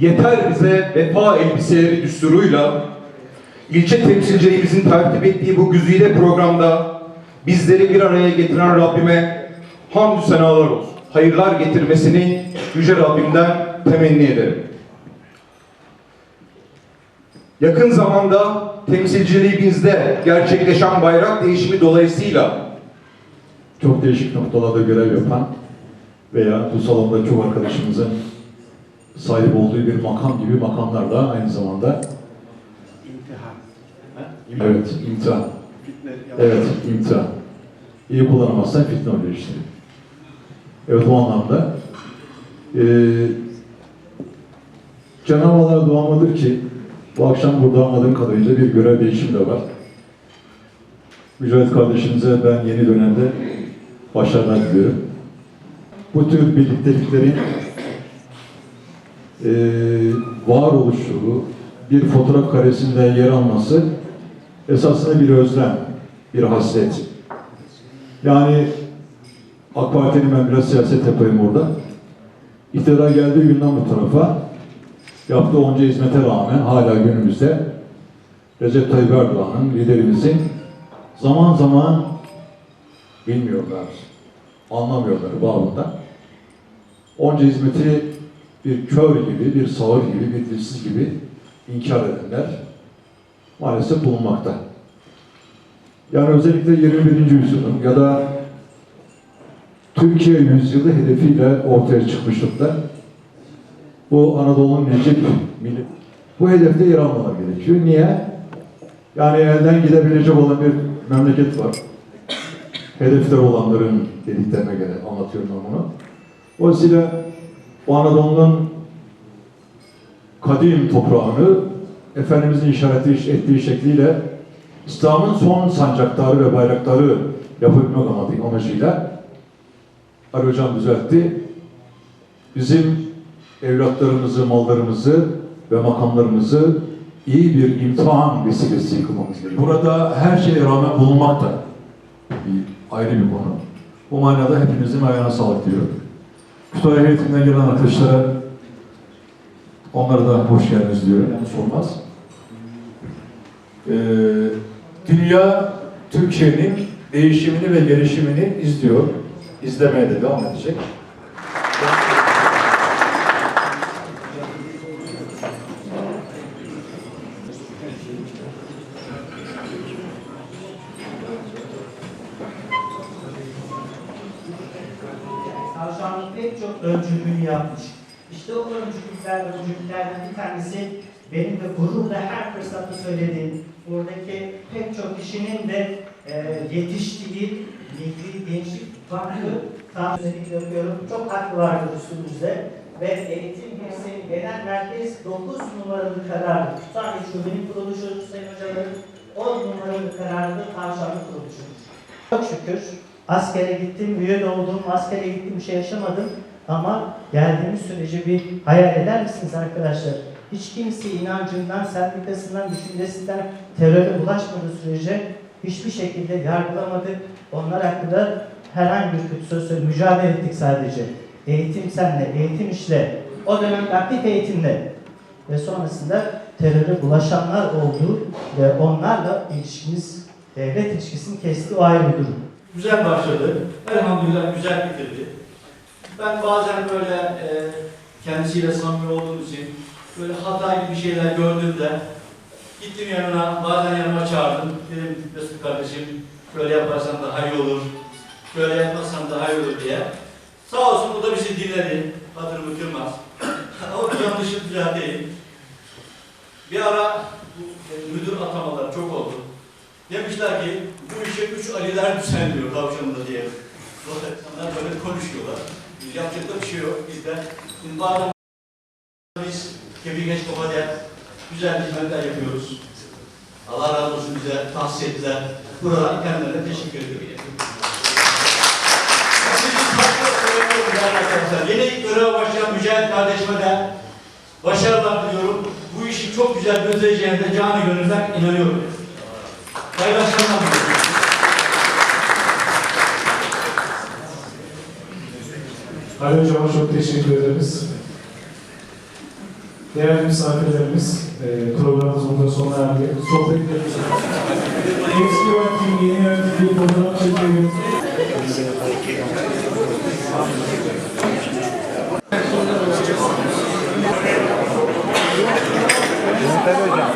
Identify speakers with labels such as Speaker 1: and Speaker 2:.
Speaker 1: Yeter bize vefa elbiseleri düsturuyla ilçe temsilcilerimizin tertip ettiği bu güzide programda bizleri bir araya getiren Rabbime hamdü senalar olsun. Hayırlar getirmesini Yüce Rabbimden temenni ederim. Yakın zamanda temsilciliğimizde gerçekleşen bayrak değişimi dolayısıyla
Speaker 2: çok değişik noktalarda görev yapan veya bu salonda çok arkadaşımızın sahip olduğu bir makam gibi makamlar da aynı zamanda evet imtihan. Evet imtihan. İyi kullanamazsan fitne oluyor işte. Evet o anlamda eee Cenab-ı Allah duamıdır ki bu akşam burada anladığım kadarıyla bir görev değişimi de var. Mücahit kardeşimize ben yeni dönemde başarılar diliyorum. Bu tür birlikteliklerin eee varoluşu, bir fotoğraf karesinde yer alması esasında bir özlem, bir hasret. Yani AK Parti'nin ben biraz siyaset yapayım orada. İktidara geldiği günden bu tarafa yaptığı onca hizmete rağmen hala günümüzde Recep Tayyip Erdoğan'ın liderimizin zaman zaman bilmiyorlar, anlamıyorlar bağında. Onca hizmeti bir kör gibi, bir sağır gibi, bir dilsiz gibi inkar edenler maalesef bulunmakta. Yani özellikle 21. yüzyılın ya da Türkiye yüzyılı hedefiyle ortaya çıkmışlıkta bu Anadolu'nun millet bu hedefte yer almaları gerekiyor. Niye? Yani elden gidebilecek olan bir memleket var. Hedefler olanların dediklerine göre anlatıyorum ben bunu. Dolayısıyla o Anadolu'nun kadim toprağını Efendimizin işaret ettiği şekliyle İslam'ın son sancaktarı ve bayraktarı yapabilmek amacı- amacıyla Ali Hocam düzeltti. Bizim evlatlarımızı, mallarımızı ve makamlarımızı iyi bir imtihan vesilesi kılmamız gerekiyor. Burada her şeye rağmen bulunmak da bir ayrı bir konu. Bu manada hepinizin ayağına sağlık diyorum. Kütahya heyetinden gelen arkadaşlara onlara da hoş geldiniz diyorum. Yanlış olmaz. Ee, dünya Türkiye'nin değişimini ve gelişimini izliyor. İzlemeye de devam edecek.
Speaker 3: Tavşanlık pek çok öncülüğünü yapmış. İşte o öncülükler, öncülüklerden bir tanesi benim de gururla her fırsatta söylediğim, buradaki pek çok kişinin de e, yetiştiği Milli Gençlik Vakfı tavsiyelik yapıyorum. Çok hakkı vardır üstümüzde. Ve eğitim Hepsinin genel merkez 9 numaralı kararı. Sadece şubenin kuruluşu Sayın Hocaların 10 numaralı kararı tavşanlık kuruluşudur. Çok şükür askere gittim, üye oldum, askere gittim bir şey yaşamadım. Ama geldiğimiz süreci bir hayal eder misiniz arkadaşlar? Hiç kimse inancından, sendikasından, düşüncesinden teröre bulaşmadığı sürece hiçbir şekilde yargılamadık. Onlar hakkında herhangi bir kötü söz söyle, mücadele ettik sadece. Eğitim senle, eğitim işle, o dönemde aktif eğitimle ve sonrasında teröre bulaşanlar oldu ve onlarla ilişkimiz, devlet ilişkisini kesti o ayrı bir durum.
Speaker 4: Güzel başladı. Elhamdülillah güzel bitirdi. Ben bazen böyle e, kendisiyle samimi olduğum için böyle hata gibi şeyler gördüğümde gittim yanına, bazen yanıma çağırdım. Dedim Mesut kardeşim şöyle yaparsan daha iyi olur, şöyle yapmazsan daha iyi olur diye. Sağ olsun o da bizi dinledi. Hatırımı kırmaz. o yanlışı düzelteyim. Bir ara bu e, müdür atamaları çok oldu. Demişler ki bu işe üç Aliler düzenliyor tavşanında diye. İnsanlar böyle konuşuyorlar. Yapacak da bir şey yok. Biz de şimdi bazen biz Kebir Genç Baba'da güzel hizmetler yapıyoruz. Allah razı olsun bize tahsis ettiler. Buradan kendilerine teşekkür ediyorum. Yeni göreve başlayan Mücahit kardeşime de başarılar diliyorum. Bu işi çok güzel götüreceğine de canı gönülden inanıyorum. Hayırlı
Speaker 5: Ali Hocam'a çok teşekkür ederiz. Değerli misafirlerimiz, e, programımız burada sona erdi. Sohbetlerimiz Eski yönetim, yeni yönetim program çekelim. Yeter hocam.